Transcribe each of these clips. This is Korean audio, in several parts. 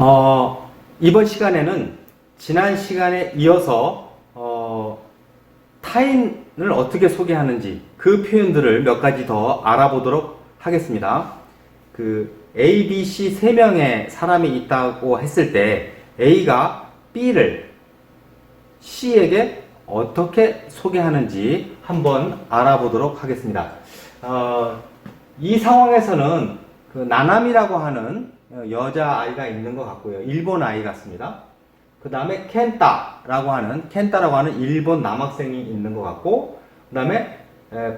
어, 이번 시간에는 지난 시간에 이어서 어, 타인을 어떻게 소개하는지 그 표현들을 몇 가지 더 알아보도록 하겠습니다. 그 A, B, C 세 명의 사람이 있다고 했을 때 A가 B를 C에게 어떻게 소개하는지 한번 알아보도록 하겠습니다. 어, 이 상황에서는 그 나남이라고 하는 여자 아이가 있는 것 같고요. 일본 아이 같습니다. 그 다음에 켄타라고 하는 켄타라고 하는 일본 남학생이 있는 것 같고, 그 다음에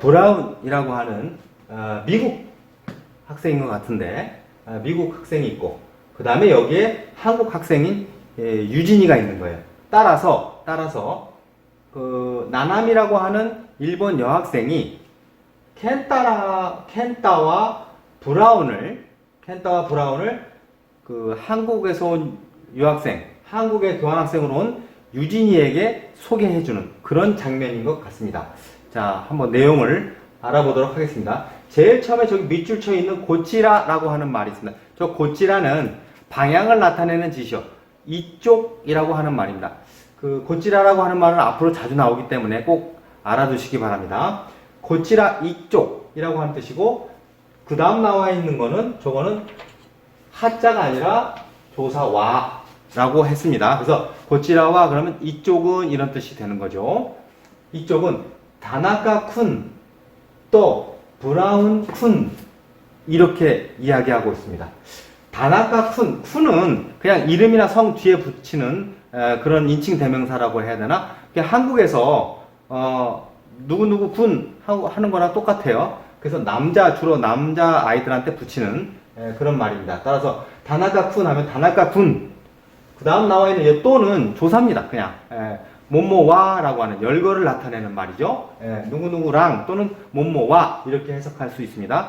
브라운이라고 하는 어, 미국 학생인 것 같은데 어, 미국 학생이 있고, 그 다음에 여기에 한국 학생인 예, 유진이가 있는 거예요. 따라서 따라서 그 나남이라고 하는 일본 여학생이 켄타라 켄타와 브라운을 켄타와 브라운을 그 한국에서 온 유학생, 한국의 교환학생으로 온 유진이에게 소개해주는 그런 장면인 것 같습니다. 자, 한번 내용을 알아보도록 하겠습니다. 제일 처음에 저기 밑줄 쳐 있는 고치라라고 하는 말이 있습니다. 저 고치라는 방향을 나타내는 지시어. 이쪽이라고 하는 말입니다. 그 고치라라고 하는 말은 앞으로 자주 나오기 때문에 꼭 알아두시기 바랍니다. 고치라 이쪽이라고 하는 뜻이고 그 다음 나와 있는 거는 저거는 하자가 아니라 조사와 라고 했습니다. 그래서 고치라와 그러면 이쪽은 이런 뜻이 되는 거죠. 이쪽은 다나카 쿤 또 브라운 쿤 이렇게 이야기하고 있습니다. 다나카 쿤 쿤은 그냥 이름이나 성 뒤에 붙이는 에, 그런 인칭 대명사라고 해야 되나? 그냥 한국에서 어, 누구누구 군 하는 거랑 똑같아요. 그래서 남자 주로 남자 아이들한테 붙이는 에, 그런 말입니다. 따라서 다나카 쿤 하면 다나카 군. 그 다음 나와 있는 이 또는 조사입니다. 그냥 에, 뭐뭐와라고 하는 열거를 나타내는 말이죠. 에, 누구누구랑 또는 뭐뭐와 이렇게 해석할 수 있습니다.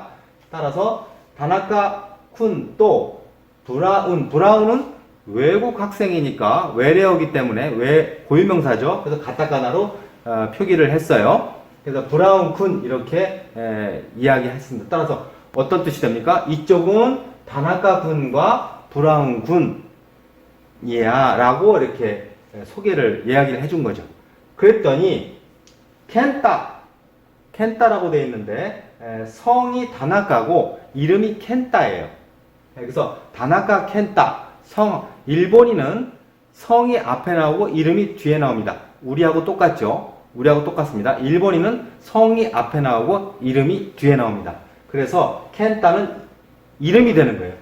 따라서 다나카 쿤 또 브라운 브라운은 외국 학생이니까 외래어기 때문에 외 고유명사죠. 그래서 가타카나로 어, 표기를 했어요. 그래서 브라운 쿤 이렇게 에, 이야기했습니다. 따라서 어떤 뜻이 됩니까? 이쪽은 다나카 군과 브라운 군이야 라고 이렇게 에, 소개를 이야기를 해준 거죠. 그랬더니 켄타 켄타라고 되어 있는데 에, 성이 다나카고 이름이 켄타예요. 그래서 다나카 켄타 성 일본인은 성이 앞에 나오고 이름이 뒤에 나옵니다. 우리하고 똑같죠? 우리하고 똑같습니다. 일본인은 성이 앞에 나오고 이름이 뒤에 나옵니다. 그래서 켄타는 이름이 되는 거예요.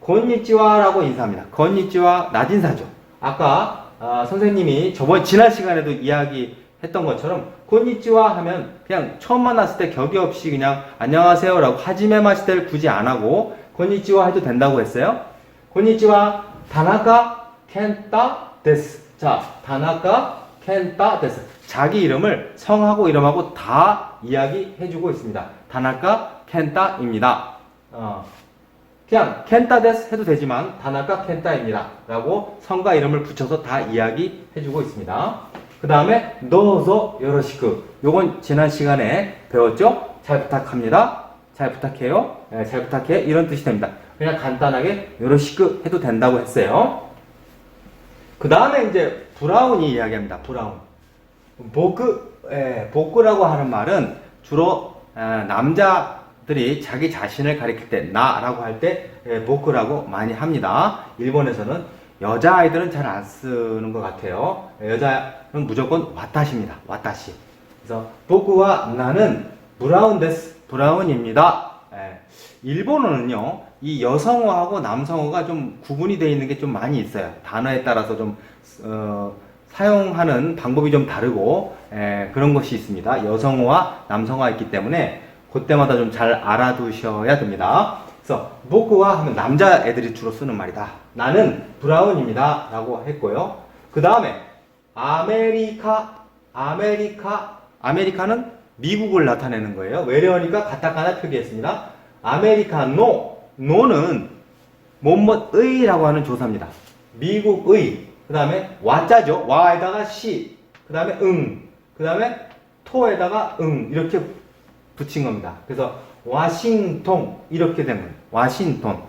건니찌와라고 인사합니다. 건니찌와 낮인사죠. 아까 아, 선생님이 저번 지난 시간에도 이야기했던 것처럼 건니찌와 하면 그냥 처음 만났을 때 격이 없이 그냥 안녕하세요라고 하지메 마시테를 굳이 안 하고 건니찌와 해도 된다고 했어요. 건니찌와 다나카 켄타 데스. 자, 다나카 켄타 데스. 자기 이름을 성하고 이름하고 다 이야기해주고 있습니다. 다나카 켄타입니다. 어, 그냥 켄타 데스 해도 되지만 다나카 켄타입니다. 라고 성과 이름을 붙여서 다 이야기해주고 있습니다. 그 다음에 너zo 요로시크. 요건 지난 시간에 배웠죠? 잘 부탁합니다. 잘 부탁해요. 네, 잘 부탁해. 이런 뜻이 됩니다. 그냥 간단하게 요로시크 해도 된다고 했어요. 그 다음에 이제 브라운이 이야기합니다. 브라운. 보크, 예, 보크라고 하는 말은 주로 에, 남자들이 자기 자신을 가리킬 때 나라고 할때 보크라고 많이 합니다. 일본에서는 여자 아이들은 잘 안 쓰는 것 같아요. 여자는 무조건 와타시입니다. 와타시. 그래서 보크와 나는 브라운 데스 브라운입니다. 예, 일본어는요 이 여성어하고 남성어가 좀 구분이 되어 있는 게 좀 많이 있어요. 단어에 따라서 좀 어, 사용하는 방법이 좀 다르고 에, 그런 것이 있습니다. 여성어와 남성어가 있기 때문에 그때마다 좀 잘 알아두셔야 됩니다. 그래서 보크와 하면 남자 애들이 주로 쓰는 말이다. 나는 브라운입니다. 라고 했고요. 그 다음에 아메리카 아메리카 아메리카는 미국을 나타내는 거예요. 외래어니까 가타카나 표기했습니다. 아메리카노 노는 뭐뭐의라고 하는 조사입니다. 미국의 그 다음에 와자죠. 와에다가 시, 그 다음에 응, 그 다음에 토에다가 응 이렇게 붙인 겁니다. 그래서 와싱통 이렇게 되면 와싱톤,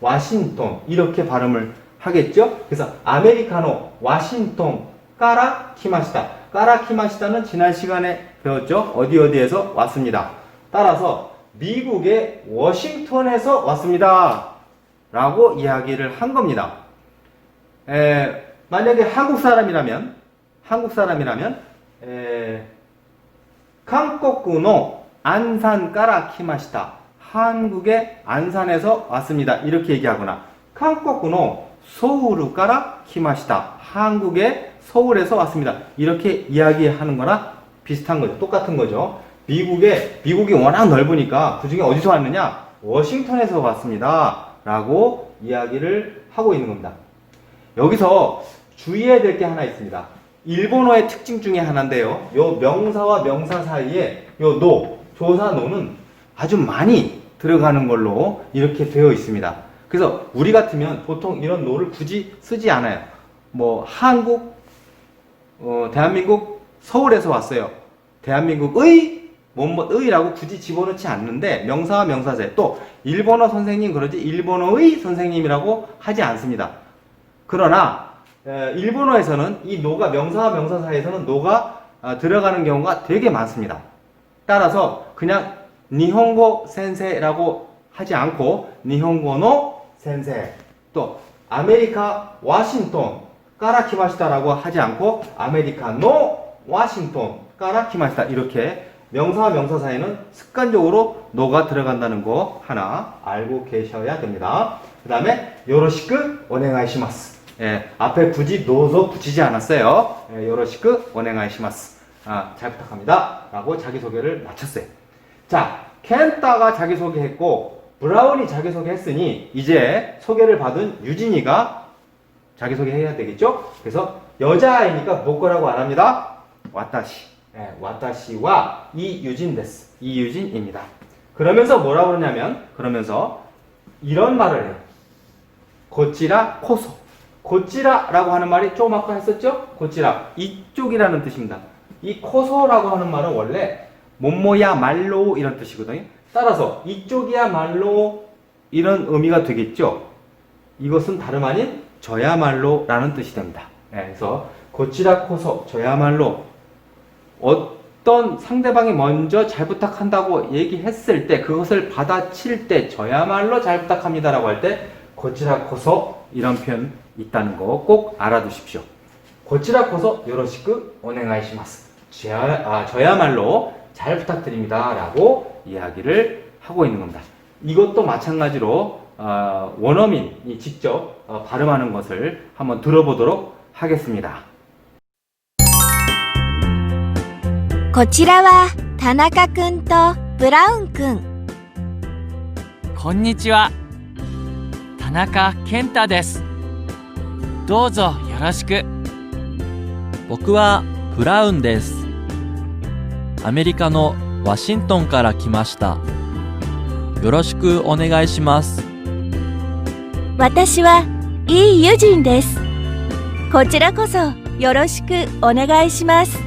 와싱톤 이렇게 발음을 하겠죠? 그래서 아메리카노, 와싱턴, 까라 키마시다. 까라 키마시다는 지난 시간에 배웠죠? 어디 어디에서 왔습니다. 따라서 미국의 워싱턴에서 왔습니다. 라고 이야기를 한 겁니다. 에, 만약에 한국 사람이라면, 한국 사람이라면, 에, 한국의 안산 까라 키마시다. 한국의 안산에서 왔습니다. 이렇게 얘기하거나, 한국의 서울 까라 키마시다. 한국의 서울에서 왔습니다. 이렇게 이야기하는 거나 비슷한 거죠. 똑같은 거죠. 미국에, 미국이 워낙 넓으니까 그 중에 어디서 왔느냐? 워싱턴에서 왔습니다. 라고 이야기를 하고 있는 겁니다. 여기서 주의해야 될 게 하나 있습니다. 일본어의 특징 중에 하나인데요. 요 명사와 명사 사이에 요 노, 조사 노는 아주 많이 들어가는 걸로 이렇게 되어 있습니다. 그래서 우리 같으면 보통 이런 노를 굳이 쓰지 않아요. 뭐 한국, 어, 대한민국 서울에서 왔어요. 대한민국의 뭐뭐의라고 굳이 집어넣지 않는데 명사와 명사 사이 또 일본어 선생님 그러지 일본어의 선생님이라고 하지 않습니다. 그러나 에, 일본어에서는 이 노가 명사와 명사 사이에서는 노가 아, 들어가는 경우가 되게 많습니다. 따라서 그냥 니혼고 센세라고 하지 않고 니혼고노 센세 또 아메리카 와싱턴 까라키마시다라고 하지 않고 아메리카노 와싱턴 까라키마시다 이렇게 명사와 명사 사이는 습관적으로 노가 들어간다는 거 하나 알고 계셔야 됩니다. 그 다음에 요로시크 오네가이시마스 예, 앞에 굳이 노서 붙이지 않았어요. 예, 요로시크 오네가이시마스 아, 잘 부탁합니다. 라고 자기소개를 마쳤어요. 자, 켄타가 자기소개했고 브라운이 자기소개했으니 이제 소개를 받은 유진이가 자기소개해야 되겠죠? 그래서 여자아이니까 뭐거라고 안 합니다. 와타시. 예, 와타시와 이유진 데스. 이유진입니다. 그러면서 뭐라고 그러냐면 그러면서 이런 말을 해요. 고치라 코소. 고치라라고 하는 말이 조금 아까 했었죠? 고치라. 이쪽이라는 뜻입니다. 이 코소라고 하는 말은 원래 뭐뭐야 말로 이런 뜻이거든요. 따라서 이쪽이야 말로 이런 의미가 되겠죠. 이것은 다름 아닌 저야말로라는 뜻이 됩니다. 예, 그래서 고치라 코소 저야말로 어떤 상대방이 먼저 잘 부탁한다고 얘기했을 때 그것을 받아칠 때 저야말로 잘 부탁합니다라고 할 때 고치라 코소 이런 표현 있다는 거 꼭 알아두십시오. 고치라 코소 요로시크 오네가이시마스. 아, 저야말로 잘 부탁드립니다라고 이야기를 하고 있는 겁니다. 이것도 마찬가지로 어, 원어민이 직접 어, 발음하는 것을 한번 들어보도록 하겠습니다. こちらは田中くんとブラウンくん。こんにちは田中健太ですどうぞよろしく僕はブラウンですアメリカのワシントンから来ましたよろしくお願いします私はいい友人です。こちらこそよろしくお願いします。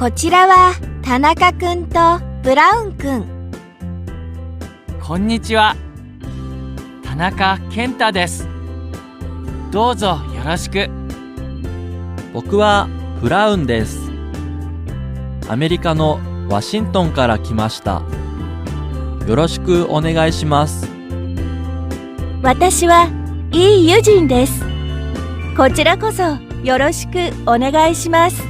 こちらは田中くんとブラウンくん。こんにちは田中健太ですどうぞよろしく僕はブラウンですアメリカのワシントンから来ましたよろしくお願いします私はいい友人です。こちらこそよろしくお願いします。